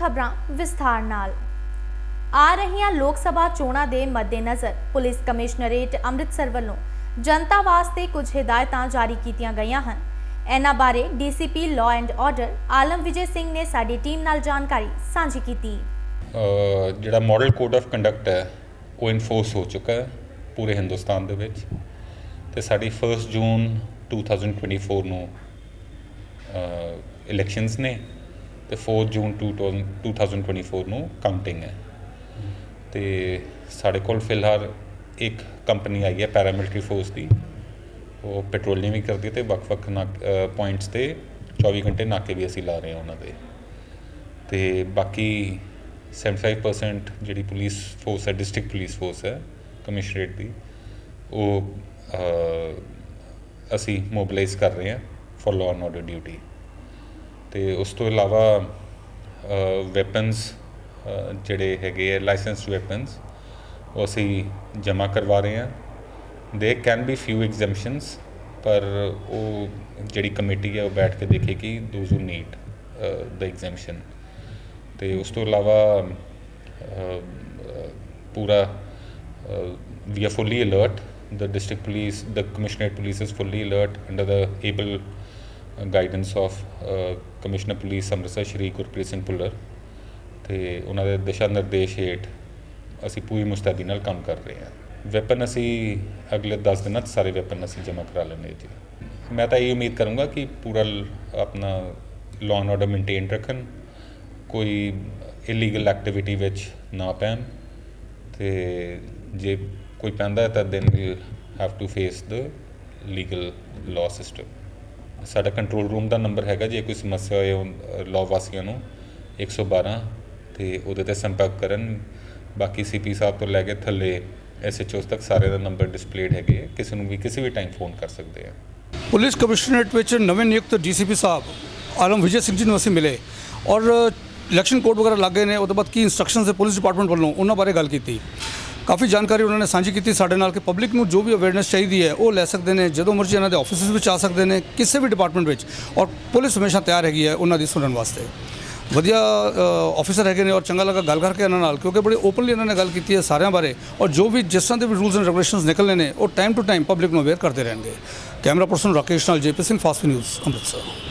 ਖਬਰਾਂ ਵਿਸਥਾਰ ਨਾਲ। ਆ ਰਹੀਆਂ ਲੋਕ ਸਭਾ ਚੋਣਾਂ ਦੇ ਮੱਦੇਨਜ਼ਰ ਪੁਲਿਸ ਕਮਿਸ਼ਨਰੇਟ ਅੰਮ੍ਰਿਤਸਰ ਵੱਲੋਂ ਜਨਤਾ ਵਾਸਤੇ ਕੁਝ ਹਦਾਇਤਾਂ ਜਾਰੀ ਕੀਤੀਆਂ ਗਈਆਂ ਹਨ। ਇਹਨਾਂ ਬਾਰੇ DCP law and order Alam Vijay Singh ਨੇ ਸਾਡੀ ਟੀਮ ਨਾਲ ਜਾਣਕਾਰੀ ਸਾਂਝੀ ਕੀਤੀ। ਅ, ਜਿਹੜਾ ਮਾਡਲ ਕੋਡ ਆਫ ਕੰਡਕਟ ਹੈ ਉਹ ਇਨਫੋਰਸ ਹੋ ਚੁੱਕਾ ਹੈ ਪੂਰੇ ਹਿੰਦੁਸਤਾਨ ਦੇ ਵਿੱਚ ਤੇ ਸਾਡੀ 1 ਜੂਨ 2024 ਨੂੰ ਇਲੈਕਸ਼ਨਸ ਨੇ ਤੇ 4 ਜੂਨ 2000 2024 ਨੂੰ ਕਾਊਂਟਿੰਗ ਹੈ। ਤੇ ਸਾਡੇ ਕੋਲ ਫਿਲਹਾਲ ਇੱਕ ਕੰਪਨੀ ਆਈ ਹੈ ਪੈਰਾਮਿਲਟਰੀ ਫੋਰਸ ਦੀ। ਉਹ ਪੈਟਰੋਲਿੰਗ ਵੀ ਕਰਦੀ ਹੈ ਤੇ ਵੱਖ-ਵੱਖ ਪੁਆਇੰਟਸ ਤੇ 24 ਘੰਟੇ ਨਾਕੇ ਵੀ ਅਸੀਂ ਲਾ ਰਹੇ ਹਾਂ ਉਹਨਾਂ ਦੇ। ਤੇ ਬਾਕੀ 75% ਜਿਹੜੀ ਪੁਲਿਸ ਫੋਰਸ ਹੈ ਡਿਸਟ੍ਰਿਕਟ ਪੁਲਿਸ ਫੋਰਸ ਹੈ ਕਮਿਸ਼ਨਰੇਟ ਦੀ, ਉਹ ਅਸੀਂ ਮੋਬਿਲਾਈਜ਼ ਕਰ ਰਹੇ ਹਾਂ for law and order duty ਤੇ ਉਸ ਤੋਂ ਇਲਾਵਾ ਵੈਪਨਸ ਜਿਹੜੇ ਹੈਗੇ ਆ ਲਾਇਸੈਂਸਡ ਵੈਪਨਸ ਉਹ ਅਸੀਂ ਜਮ੍ਹਾਂ ਕਰਵਾ ਰਹੇ ਹਾਂ। ਦੇ ਕੈਨ ਬੀ ਫਿਊ ਐਗਜ਼ੈਂਪਸ਼ਨਸ ਪਰ ਉਹ ਜਿਹੜੀ ਕਮੇਟੀ ਹੈ, ਉਹ ਬੈਠ ਕੇ ਦੇਖੇਗੀ those who need the exemption ਤੇ ਉਸ ਤੋਂ ਇਲਾਵਾ ਪੂਰਾ we are fully alert the district police the commissionerate police is fully alert under the able guidance of commissioner police Amritsar Shri Gurpreet Singh Bhullar ਤੇ ਉਹਨਾਂ ਦੇ ਦਿਸ਼ਾ ਨਿਰਦੇਸ਼ ਹੇਠ ਅਸੀਂ ਪੂਰੀ ਮੁਸਤੈਦੀ ਨਾਲ ਕੰਮ ਕਰ ਰਹੇ ਹਾਂ। ਵੈਪਨ ਅਸੀਂ ਅਗਲੇ 10 ਦਿਨਾਂ 'ਚ ਸਾਰੇ ਵੈਪਨ ਅਸੀਂ ਜਮ੍ਹਾਂ ਕਰਾ ਲੈਣੇ ਜੀ। ਮੈਂ ਤਾਂ ਇਹ ਉਮੀਦ ਕਰੂੰਗਾ ਕਿ ਪੂਰਾ ਆਪਣਾ ਲਾਅ ਐਂਡ ਆਰਡਰ ਮੇਨਟੇਨ ਰੱਖਣ, ਕੋਈ ਇਲੀਗਲ ਐਕਟੀਵਿਟੀ ਵਿੱਚ ਨਾ ਪੈਣ ਤੇ ਜੇ ਕੋਈ ਪੈਂਦਾ ਤਾਂ then we have to face the legal law system ਸਾਡਾ ਕੰਟਰੋਲ ਰੂਮ ਦਾ ਨੰਬਰ ਹੈਗਾ ਜੇ ਕੋਈ ਸਮੱਸਿਆ ਹੋਏ ਲਾਅ ਵਾਸੀਆਂ ਨੂੰ 112 ਤੇ ਉਹਦੇ ਤੇ ਸੰਪਰਕ ਕਰਨ। ਬਾਕੀ ਸੀਪੀ ਸਾਹਿਬ ਤੋਂ ਲੈ ਕੇ ਥੱਲੇ ਐਸਐਚਓਸ ਤੱਕ ਸਾਰੇ ਦਾ ਨੰਬਰ ਡਿਸਪਲੇਡ ਹੈਗੇ ਆ। ਕਿਸੇ ਨੂੰ ਵੀ ਕਿਸੇ ਵੀ ਟਾਈਮ ਫੋਨ ਕਰ ਸਕਦੇ ਆ। ਪੁਲਿਸ ਕਮਿਸ਼ਨਰੇਟ ਵਿੱਚ ਨਵੇਂ ਨਿਯੁਕਤ ਡੀਸੀਪੀ ਸਾਹਿਬ, ਆਲਮ ਵਿਜੇ ਸਿੰਘ ਜੀ ਨੂੰ ਅਸੀਂ ਮਿਲੇ ਔਰ ਇਲੈਕਸ਼ਨ ਕੋਡ ਵਗੈਰਾ ਲੱਗੇ ਨੇ। ਉਹ ਤੋਂ ਬਾਅਦ ਕੀ ਇਨਸਟਰਕਸ਼ਨਸ ਹੈ ਪੁਲਿਸ ਡਿਪਾਰਟਮੈਂਟ ਵੱਲੋਂ, ਉਹਨਾਂ ਬਾਰੇ ਗੱਲ ਕੀਤੀ। ਕਾਫੀ ਜਾਣਕਾਰੀ ਉਹਨਾਂ ਨੇ ਸਾਂਝੀ ਕੀਤੀ ਸਾਡੇ ਨਾਲ ਕਿ ਪਬਲਿਕ ਨੂੰ ਜੋ ਵੀ ਅਵੇਅਰਨੈਸ ਚਾਹੀਦੀ ਹੈ, ਉਹ ਲੈ ਸਕਦੇ ਨੇ, ਜਦੋਂ ਮਰਜ਼ੀ ਇਹਨਾਂ ਦੇ ਆਫਿਸਿਸ ਵਿੱਚ ਆ ਸਕਦੇ ਨੇ, ਕਿਸੇ ਵੀ ਡਿਪਾਰਟਮੈਂਟ ਵਿੱਚ ਔਰ ਪੁਲਿਸ ਹਮੇਸ਼ਾ ਤਿਆਰ ਹੈਗੀ ਹੈ ਉਹਨਾਂ ਦੀ ਸੁਣਨ ਵਾਸਤੇ। ਵਧੀਆ ਆਫੀਸਰ ਹੈਗੇ ਨੇ ਔਰ ਚੰਗਾ ਲੱਗਾ ਗੱਲ ਕਰਕੇ ਇਹਨਾਂ ਨਾਲ, ਕਿਉਂਕਿ ਬੜੀ ਓਪਨਲੀ ਇਹਨਾਂ ਨੇ ਗੱਲ ਕੀਤੀ ਹੈ ਸਾਰਿਆਂ ਬਾਰੇ ਔਰ ਜੋ ਵੀ ਜਿਸ ਤਰ੍ਹਾਂ ਦੇ ਵੀ ਰੂਲਸ ਐਂਡ ਰੈਗੂਲੇਸ਼ਨਸ ਨਿਕਲਨੇ ਨੇ, ਉਹ ਟਾਈਮ ਟੂ ਟਾਈਮ ਪਬਲਿਕ ਨੂੰ ਅਵੇਅਰ ਕਰਦੇ ਰਹਿਣਗੇ। ਕੈਮਰਾ ਪਰਸਨ ਰਾਕੇਸ਼ ਨਾਲ JP Singh fast news Amritsar.